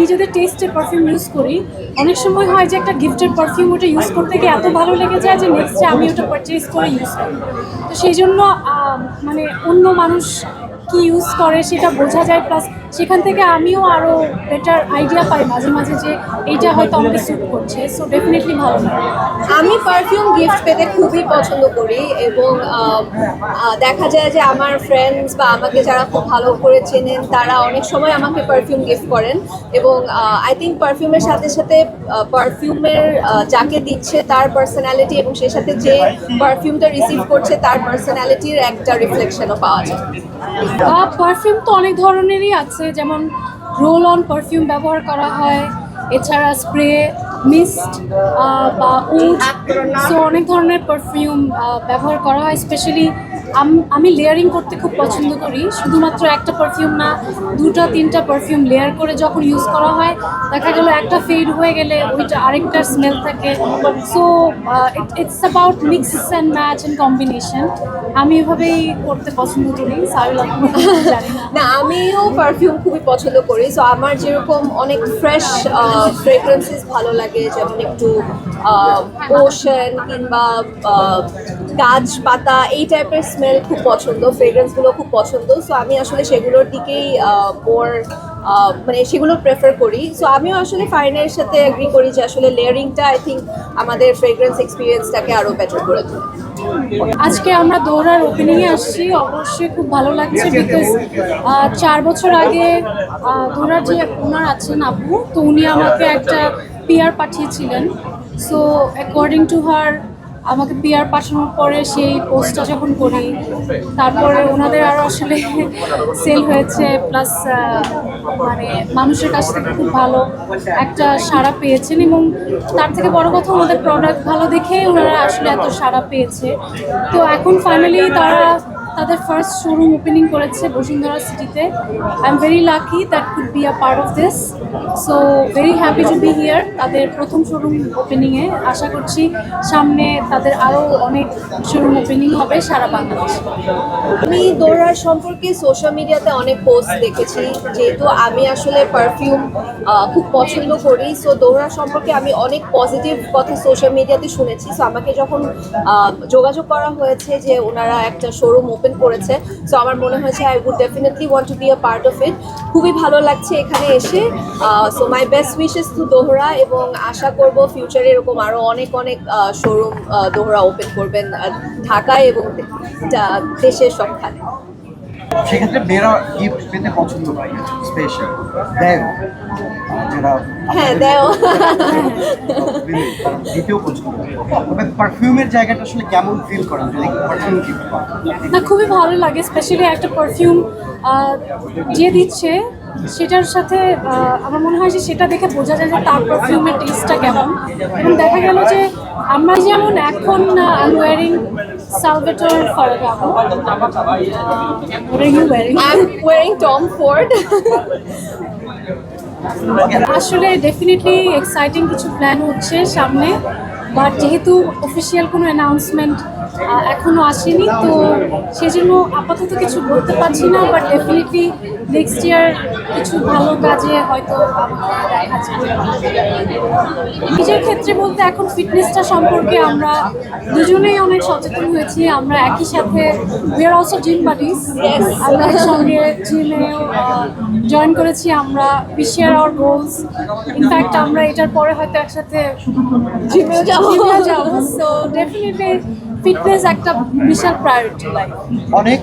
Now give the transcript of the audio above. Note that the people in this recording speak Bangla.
নিজেদের টেস্টের পারফিউম ইউজ করি। অনেক সময় হয় যে একটা গিফটের পারফিউম ওটা ইউজ করতে গিয়ে এত ভালো লেগে যায় যে নেক্সটে আমি ওটা পারচেজ করে ইউজ করি। তো সেই জন্য মানে অন্য মানুষ কি ইউজ করে সেটা বোঝা যায় প্লাস সেখান থেকে আমিও আরও বেটার আইডিয়া পাই মাঝে মাঝে যে এইটা হয়তো আমাকে স্যুট করছে। সো ডেফিনেটলি ভালো লাগে। আমি পারফিউম গিফট পেতে খুবই পছন্দ করি এবং দেখা যায় যে আমার ফ্রেন্ডস বা আমাকে যারা খুব ভালো করে চেনেন তারা অনেক সময় আমাকে পারফিউম গিফট করেন এবং আই থিঙ্ক পারফিউমের সাথে সাথে পারফিউমের যাকে দিচ্ছে তার পার্সোনালিটি এবং সেই সাথে যে পারফিউমটা রিসিভ করছে তার পার্সোনালিটির একটা রিফ্লেকশনও পাওয়া যায়। পারফিউম তো অনেক ধরনেরই আছে। যেমন রোল অন পারফিউম ব্যবহার করা হয় এছাড়া স্প্রে মিস্ট বা উড সো অনেক ধরনের পারফিউম ব্যবহার করা হয় স্পেশালি আমি লেয়ারিং করতে খুব পছন্দ করি। শুধুমাত্র একটা পারফিউম না, দুটো, তিনটা পারফিউম লেয়ার করে যখন ইউজ করা হয়, দেখা গেল একটা ফেড হয়ে গেলে ওইটা আরেকটার স্মেল থাকে। So it's about mix and match and combination আমি এভাবেই করতে পছন্দ করি। না। আমিও পারফিউম খুবই পছন্দ করি। সো আমার যেরকম অনেক ফ্রেশ ফ্রেগ্রেন্সেস ভালো লাগে, যেমন একটু ওশন কিংবা গাছ পাতা, এই টাইপের স্মেল খুব পছন্দ ফ্রেগ্রেন্সগুলো খুব পছন্দ। সো আমি আসলে সেগুলোর দিকেই মোর মানে সেগুলো প্রেফার করি। সো আমিও আসলে ফাইনের সাথে এগ্রি করি যে আসলে লেয়ারিংটা আই থিঙ্ক আমাদের ফ্রেগ্রেন্স এক্সপিরিয়েন্সটাকে আরও বেটার করে তোলে। আজকে আমরা দৌড়ার ওপেনিংয়ে আসছি। অবশ্যই খুব ভালো লাগছে বিকজ চার বছর আগে দৌড়ার যে ওনার আছেন আপু তো উনি আমাকে একটা পিয়ার পাঠিয়েছিলেন। সো অ্যাকর্ডিং টু হার আমাকে পিয়ার পাঠানোর পরে সেই পোস্টটা যখন করি, তারপরে ওনাদের আরও আসলে সেল হয়েছে প্লাস মানে মানুষের কাছ থেকে খুব ভালো একটা সাড়া পেয়েছেন এবং তার থেকে বড় কথা ওনাদের প্রোডাক্ট ভালো দেখে ওনারা আসলে এত সাড়া পেয়েছে। তো এখন ফাইনালি তারা তাদের ফার্স্ট শোরুম ওপেনিং করেছে বসুন্ধরা সিটিতে I am very lucky that could be a part of this so very happy to be here তাদের প্রথম শোরুম ওপেনিংয়ে আশা করছি সামনে তাদের আরও অনেক শোরুম ওপেনিং হবে সারা বাংলাদেশে। আমি দৌড়ার সম্পর্কে সোশ্যাল মিডিয়াতে অনেক পোস্ট দেখেছি। যেহেতু আমি আসলে পারফিউম খুব পছন্দ করি। সো দৌড়ার সম্পর্কে আমি অনেক পজিটিভ কথা সোশ্যাল মিডিয়াতে শুনেছি। সো আমাকে যখন যোগাযোগ করা হয়েছে যে ওনারা একটা শোরুম ওপেন করেছে। সো আমার মনে হয়েছে I would definitely want to be a part of it খুবই ভালো লাগছে এখানে এসে। So my best wishes to Dohra এবং আশা করব ফিউচারে এরকম আরও অনেক অনেক শোরুম দোহরা ওপেন করবেন ঢাকায় এবং দেশের সবখানে সেক্ষেত্রে মেয়েরা গিফট পেতে পছন্দ করে স্পেশাল দেয় যারা হ্যাঁ দেও দিতেও পছন্দ তবে পারফিউমের জায়গাটা আসলে কেমন ফিল করেন যদি পারফিউম গিফট না খুবই ভালো লাগে স্পেশালি একটা পারফিউম যে দিচ্ছে। সেটার সাথে আমার মনে হয় যে সেটা দেখে বোঝা যায় যে তার পারফিউমের টেস্টটা কেমন। এবং দেখা গেল যে আমরা যেমন এখন I wearing Salvatore Ferragamo wearing Tom Ford. আসলে ডেফিনেটলি এক্সাইটিং কিছু প্ল্যান হচ্ছে সামনে বাট যেহেতু অফিসিয়াল কোনো অ্যানাউন্সমেন্ট এখনও আসেনি। তো সেজন্য আপাতত কিছু বলতে পারছি না বাট ডেফিনেটলি নেক্সট ইয়ার কিছু ভালো কাজে হয়তো। নিজের ক্ষেত্রে বলতে এখন ফিটনেসটা সম্পর্কে আমরা দুজনেই অনেক সচেতন হয়েছি। আমরা একই সাথে we are also gym buddies আমরা সঙ্গে জিমেও জয়েন করেছি আমরা। শেয়ার আওয়ার গোলস ইনফ্যাক্ট আমরা এটার পরে হয়তো একসাথে জিমেও যাব। যাব। সো ডেফিনেটলি ফিটনেস একটা বিশাল প্রায়োরিটি লাইফ অনেক